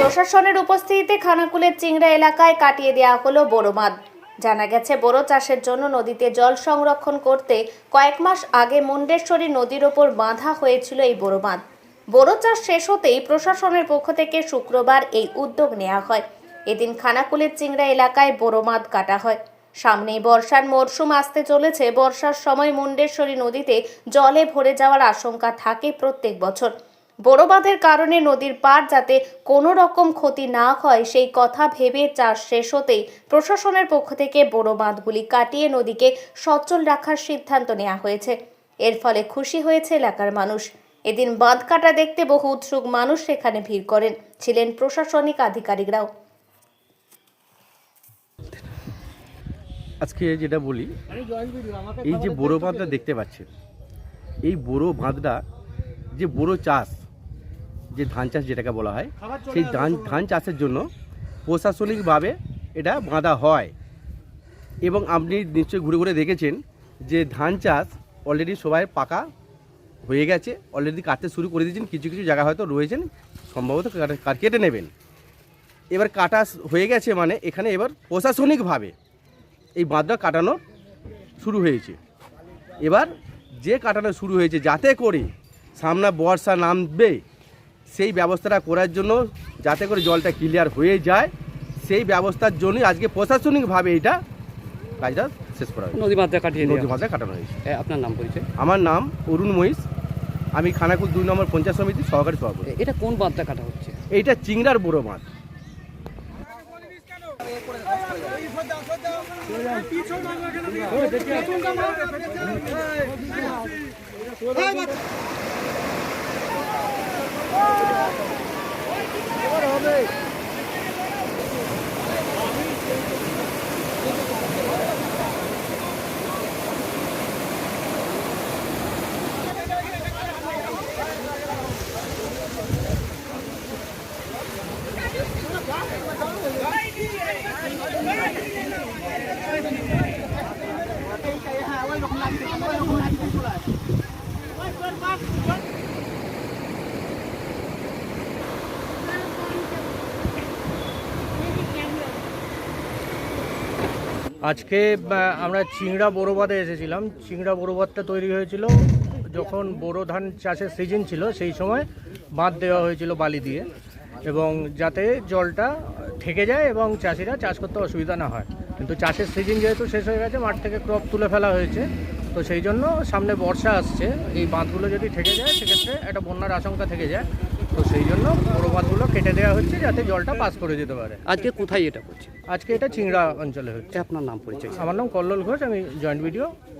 প্রশাসনের উপস্থিতিতে খানাকুলের চিংড়া এলাকায় কাটিয়ে দেওয়া হলো বোরো বাঁধ জানা গেছে, বোরো চাষের জন্য নদীতে জল সংরক্ষণ করতে কয়েক মাস আগে মুন্ডেশ্বরী নদীর ওপর বাঁধা হয়েছিল এই বোরো বাঁধ বোরো চাষ শেষ হতেই প্রশাসনের পক্ষ থেকে শুক্রবার এই উদ্যোগ নেওয়া হয়। এদিন খানাকুলের চিংড়া এলাকায় বোরো বাঁধ কাটা হয়। সামনেই বর্ষার মরশুম আসতে চলেছে। বর্ষার সময় মুন্ডেশ্বরী নদীতে জলে ভরে যাওয়ার আশঙ্কা থাকে প্রত্যেক বছর। বড় বাঁধের কারণে নদীর পার যাতে কোনো রকম ক্ষতি না হয়, সেই কথা ভেবে চাষ শেষ হতেই প্রশাসনের পক্ষ থেকে বড় বাঁধগুলি কাটিয়ে নদীকে সচল রাখার সিদ্ধান্ত নেওয়া হয়েছে। এর ফলে খুশি হয়েছে এলাকার মানুষ। এদিন বাঁধ কাটা দেখতে বহু উৎসুক মানুষ সেখানে ভিড় করেন, ছিলেন প্রশাসনিক আধিকারিকরাও। আজকে যেটা বলি, এই যে বোরো বাঁধটা দেখতে পাচ্ছেন, এই বোরো বাঁধটা যে বোরো চাষ যে ধান চাষ যেটাকে বলা হয় সেই ধান ধান চাষের জন্য প্রশাসনিকভাবে এটা বাঁধা হয়। এবং আপনি নিশ্চয়ই ঘুরে ঘুরে দেখেছেন যে ধান চাষ অলরেডি সবাই পাকা হয়ে গেছে অলরেডি কাটতে শুরু করে দিয়েছেন কিছু কিছু জায়গা হয়তো রয়েছেন সম্ভবত কাটা- কেটে নেবেন। এবার কাটা হয়ে গেছে মানে এখানে এবার প্রশাসনিকভাবে এই বাঁধটা কাটানো শুরু হয়েছে। এবার যে কাটানো শুরু হয়েছে যাতে করে সামনে বর্ষা নামবে সেই ব্যবস্থাটা করার জন্য যাতে করে জলটা ক্লিয়ার হয়ে যায় সেই ব্যবস্থার জন্যই আজকে প্রশাসনিকভাবে এটা কাজটা শেষ করা হয়েছে নদী মাত্রা কাটিয়ে নদী দেওয়া কাটানো হয়েছে এ, আপনার নাম পরিচয় আমার নাম অরুণ মহিষ আমি খানাকুল দুই নম্বর পঞ্চায়েত সমিতির সহকারী সভাপতি এটা কোন বাঁধটা কাটা হচ্ছে এইটা চিংড়ার বুড়ো বড় মাছ আজকে আমরা চিংড়া বড়োবাদে এসেছিলাম। চিংড়া বড়োবাদটা তৈরি হয়েছিল যখন বোরো ধান চাষের সিজন ছিল, সেই সময় বাঁধ দেওয়া হয়েছিল বালি দিয়ে এবং যাতে জলটা থেকে যায় এবং চাষিরা চাষ করতে অসুবিধা না হয়। কিন্তু চাষের সিজন যেহেতু শেষ হয়ে গেছে, মাঠ থেকে ক্রপ তুলে ফেলা হয়েছে, তো সেই জন্য সামনে বর্ষা আসছে। এই বাঁধগুলো যদি থেকে যায়, সেক্ষেত্রে একটা বন্যার আশঙ্কা থেকে যায়, তো সেই জন্য বড়ো বাঁধগুলো দেওয়া হচ্ছে যাতে জলটা পাস করে যেতে পারে। আজকে কোথায় এটা করছে আজকে এটা চিংড়া অঞ্চলে হচ্ছে। আপনার নাম পরিচয়? আমার নাম কল্লোল ঘোষ আমি জয়েন্ট ভিডিও